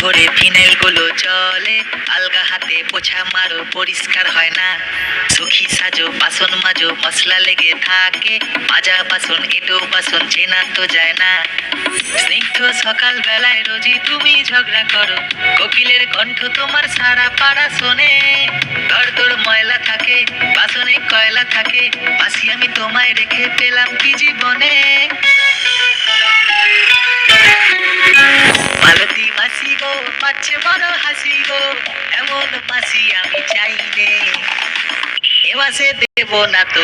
দিনগুলো চলে। আলগা হাতে পোছা মারো, পরিষ্কার হয় না। সুখী সাজো, বাসন মাজো, মশলা লেগে থাকে। মাজা বাসন, এটো বাসন, চেনা তো যায় না। স্নিগ্ধ সকাল বেলায় রোজই তুমি ঝগড়া করো। কোকিলের কণ্ঠ তোমার সারা পাড়া শোনে। দর দর ময়লা থাকে, বাসনে কয়লা থাকে। বাসি আমি তোমায় রেখে পেলাম কি জীবনে? পাচ্ছে বড় হাসি গো এমন বাসি আমি চাইনে এবার সে দেব না তো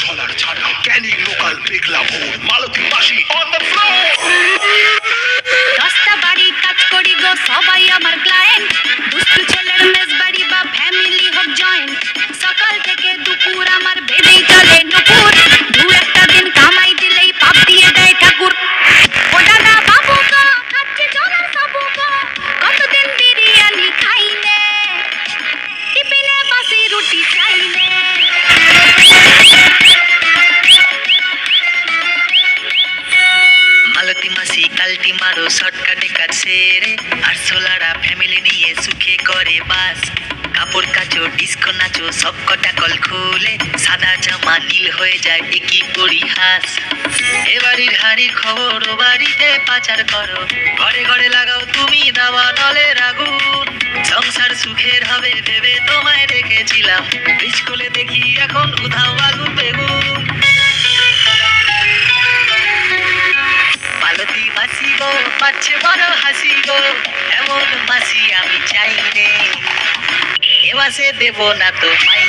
সলার ছাড়া ক্যানিং লোকাল পেগলা ভোর মালতী বাসি অন দ্য ফ্লোর দশটা বাড়ি কাজ করি গো সবাই আমার ক্লায়েন্ট দুষ্টু ছেলের মেস শর্টকাটে কাজ সেরে আর সোলারা ফ্যামিলি নিয়ে সুখে করে বাস। কাপড় কাচো ডিস্কো নাচো সব কটা কল খুলে সাদা জামা নীল হয়ে যায় একই পরিহাস। এ বাড়ির হাড়ির খবর, ও বাড়িতে পাচার করো। ঘরে ঘরে লাগাও তুমি দাওয়া নলের আগুন। সংসার সুখের হবে ভেবে তোমায় রেখেছিলাম স্কুলে দেখি এখন উধাও আগুন। মালতী মাসি গো পাচ্ছে বড় হাসি গো এমন মাসি আমি চাই রে এ মাসে দেব না তো মাই